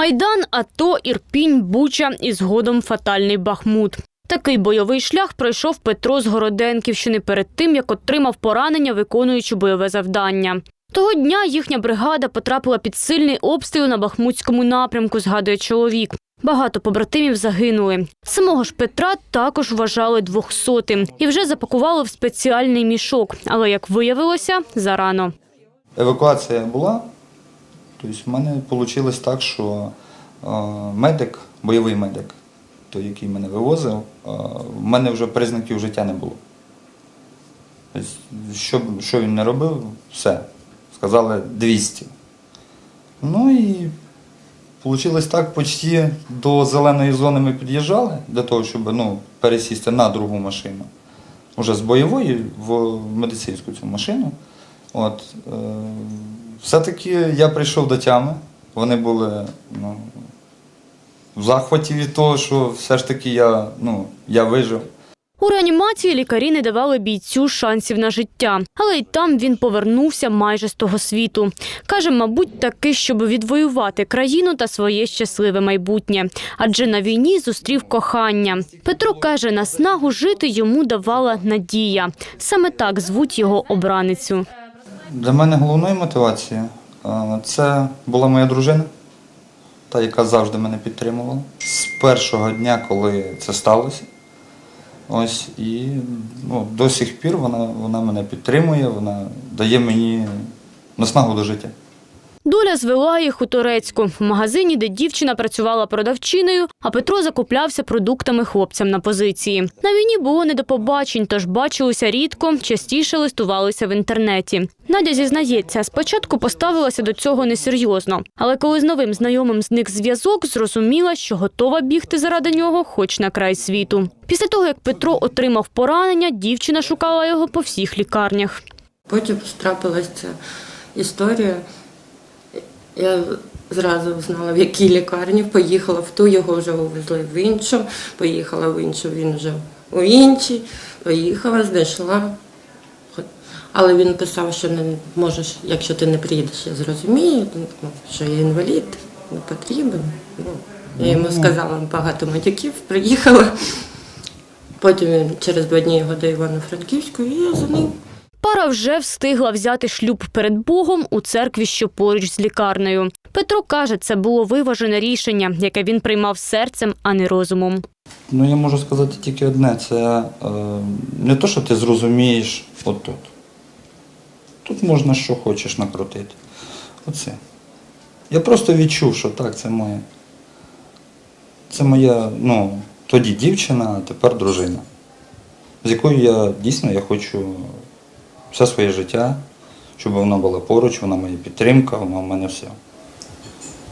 Майдан, АТО, Ірпінь, Буча і згодом фатальний Бахмут. Такий бойовий шлях пройшов Петро з Городенківщини перед тим, як отримав поранення, виконуючи бойове завдання. Того дня їхня бригада потрапила під сильний обстріл на Бахмутському напрямку, згадує чоловік. Багато побратимів загинули. Самого ж Петра також вважали двохсотим і вже запакували в спеціальний мішок. Але як виявилося, зарано. Евакуація була. Тобто в мене вийшло так, що е, медик, бойовий медик, той, який мене вивозив, е, в мене вже признаків життя не було. Тобто, що, що він не робив, все. Сказали 200. Ну і вийшло так, почти до зеленої зони ми під'їжджали для того, щоб ну, пересісти на другу машину. Уже з бойової в медицинську цю машину. От, е, все-таки я прийшов до тями. Вони були ну, в захваті від того, що все ж таки я, ну, я вижив. У реанімації лікарі не давали бійцю шансів на життя, але й там він повернувся майже з того світу. Каже, мабуть, таки, щоб відвоювати країну та своє щасливе майбутнє. Адже на війні зустрів кохання. Петро каже, наснагу жити йому давала надія. Саме так звуть його обраницю. Для мене головною мотивацією е, це була моя дружина, та, яка завжди мене підтримувала. З першого дня, коли це сталося. Ось і ну, до сих пір вона, вона мене підтримує, вона дає мені наснагу до життя. Доля звела їх у Турецьку, в магазині, де дівчина працювала продавчиною, а Петро закуплявся продуктами хлопцям на позиції. На війні було не до побачень, тож бачилися рідко, частіше листувалися в інтернеті. Надя зізнається, спочатку поставилася до цього несерйозно, але коли з новим знайомим зник зв'язок, зрозуміла, що готова бігти заради нього, хоч на край світу. Після того, як Петро отримав поранення, дівчина шукала його по всіх лікарнях. Потім трапилася історія. Я зразу знала, в якій лікарні, поїхала в ту, його вже увезли в іншу, поїхала в іншу, він вже у іншій, поїхала, знайшла. Але він писав, що не можеш, якщо ти не приїдеш, я зрозумію, ну, що я інвалід, не потрібен. Ну, я йому сказала багато матюків, приїхала. Потім він через два дні його до Івано-Франківську, і я за ним. Пара вже встигла взяти шлюб перед Богом у церкві, що поруч з лікарнею. Петро каже, це було виважене рішення, яке він приймав серцем, а не розумом. Ну, я можу сказати тільки одне: це е, не то, що ти зрозумієш отут. Тут можна що хочеш накрутити. Оце. Я просто відчув, що так, це моє. Це моя, ну, тоді дівчина, а тепер дружина. З якою я дійсно я хочу все своє життя, щоб вона була поруч, вона моя підтримка, вона в мене все.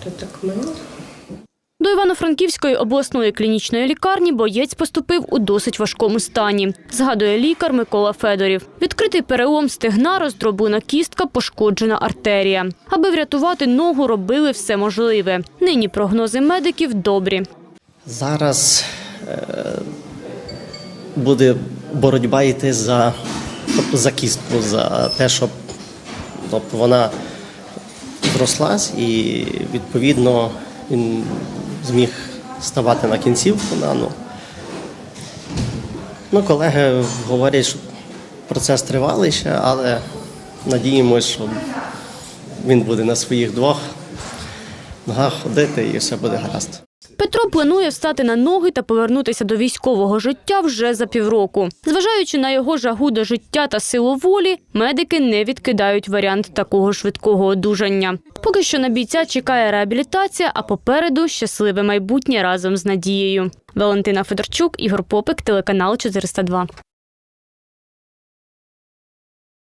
То так мило. До Івано-Франківської обласної клінічної лікарні боєць поступив у досить важкому стані. Згадує лікар Микола Федорів. Відкритий перелом стегна, роздроблена кістка, пошкоджена артерія. Аби врятувати ногу, робили все можливе. Нині прогнози медиків добрі. Зараз е, буде боротьба йти за, тобто за кістку, за те, щоб тобто вона зрослась і відповідно він зміг ставати на кінцівку дану. Ну, колеги говорять, що процес тривалий ще, але надіємося, що він буде на своїх двох ногах ходити і все буде гаразд. Петро планує встати на ноги та повернутися до військового життя вже за півроку. Зважаючи на його жагу до життя та силу волі, медики не відкидають варіант такого швидкого одужання. Поки що на бійця чекає реабілітація, а попереду щасливе майбутнє разом з надією. Валентина Федорчук, Ігор Попик, телеканал 402.